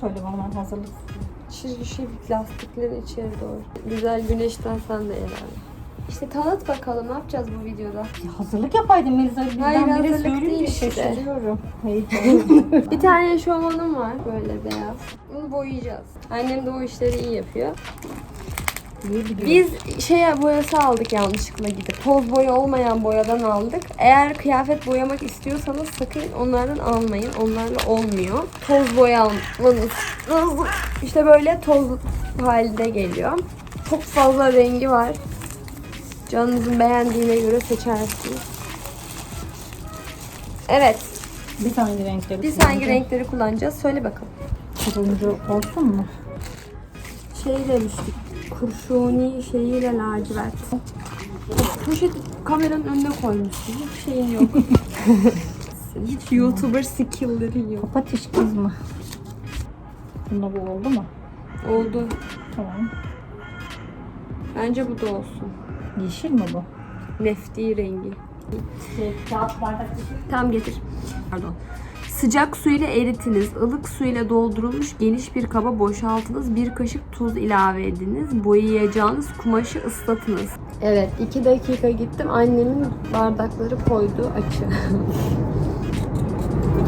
şey söyle bana hazırlık. Çirkin lastikleri içeri doğru. Güzel güneşten sen de herhalde. İşte tanıt bakalım ne yapacağız bu videoda. Ya hazırlık yapaydın Melisa. Birden Hayır, bire hazırlık söyleyince değil işte. şaşırıyorum. Bir tane eşofmanım var böyle beyaz. Bunu boyayacağız. Annem de o işleri iyi yapıyor. İyi biliyorum. Biz şeye boyası aldık yanlışlıkla gidip. Toz boya olmayan boyadan aldık. Eğer kıyafet boyamak istiyorsanız sakın onlardan almayın. Onlarla olmuyor. Toz boya almanız lazım. İşte böyle toz halinde geliyor. Çok fazla rengi var. Canınızın beğendiğine göre seçersiniz. Evet. Biz hangi renkleri Biz hangi renkleri kullanacağız? Söyle bakalım. Turuncu olsun mu? Şey demiştik. Kurşuni şeyiyle lacivert. Poşet kameranın önüne koymuşsun. Hiç şeyin yok. Hiç YouTuber skill'lerin yok. Kapat iş kız mı? Bunda bu oldu mu? Oldu. Tamam. Bence bu da olsun. Yeşil mi bu? Nefti rengi. Şey, kağıt bardak Tam getir. Pardon. Sıcak su ile eritiniz. Ilık su ile doldurulmuş geniş bir kaba boşaltınız. Bir kaşık tuz ilave ediniz. Boyayacağınız kumaşı ıslatınız. Evet, iki dakika gittim. Annemin bardakları koydu açı.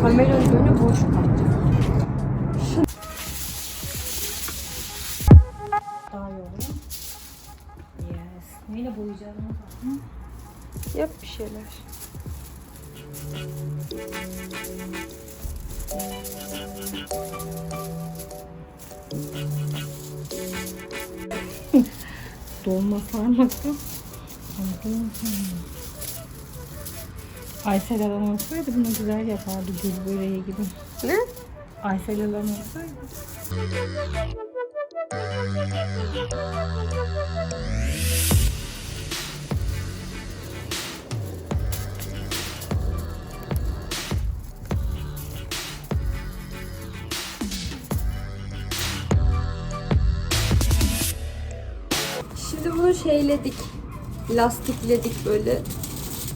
Kameranın önü boş kalacak. daha iyi olur. Yes. Neyle boyayacağız? Yap bir şeyler. Dolma sarması. Aysel alan olsaydı bunu güzel yapardı gül böreği gibi. Ne? Aysel alan olsaydı. şeyledik. Lastikledik böyle.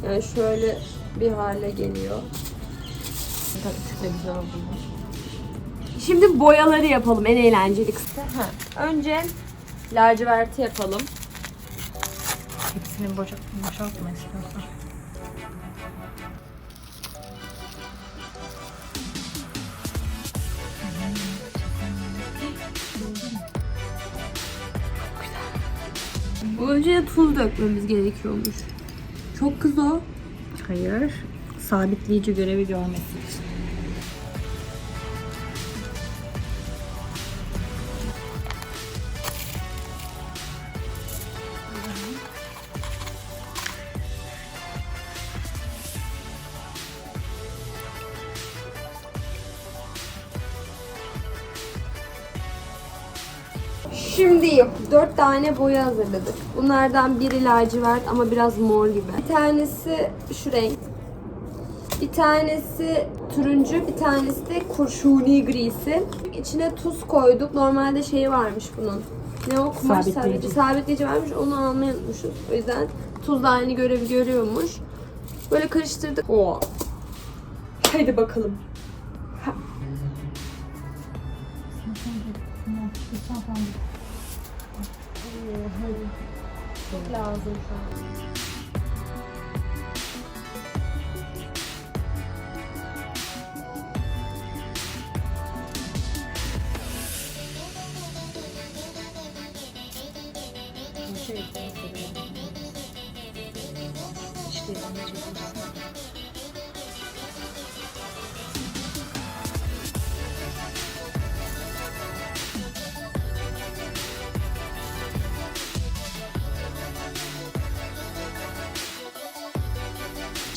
Yani şöyle bir hale geliyor. Tabii güzel oldu. Şimdi boyaları yapalım en eğlenceli kısmı. Ha. Önce laciverti yapalım. Hepsini boşalt boşaltma istiyorsan. Önce tuz dökmemiz gerekiyormuş. Çok kız o. Hayır. Sabitleyici görevi görmesi için. Şimdi dört tane boya hazırladık. Bunlardan biri lacivert ama biraz mor gibi. Bir tanesi şu renk. Bir tanesi turuncu, bir tanesi de kurşuni grisi. İçine tuz koyduk. Normalde şey varmış bunun. Ne o kumaş Sabitleyici. sabitleyici. Varmış. Onu almayı unutmuşuz. O yüzden tuz da aynı görevi görüyormuş. Böyle karıştırdık. Oo. Haydi bakalım. Çok lazım şu an.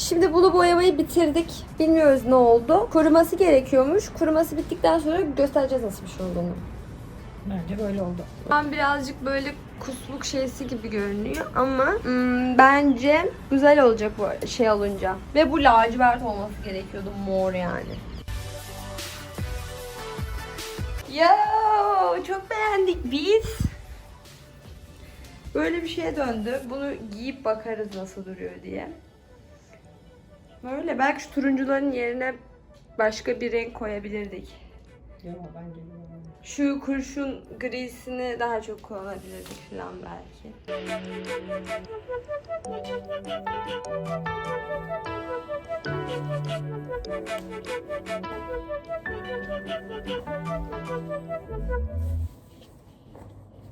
Şimdi bunu boyamayı bitirdik. Bilmiyoruz ne oldu. Kuruması gerekiyormuş. Kuruması bittikten sonra göstereceğiz nasıl bir şey olduğunu. Bence böyle oldu. Ben birazcık böyle kusluk şeysi gibi görünüyor ama hmm, bence güzel olacak bu şey olunca. Ve bu lacivert olması gerekiyordu mor yani. Ya çok beğendik biz. Böyle bir şeye döndü. Bunu giyip bakarız nasıl duruyor diye. Böyle belki şu turuncuların yerine başka bir renk koyabilirdik. ama bence. Şu kurşun grisini daha çok kullanabilirdik falan belki.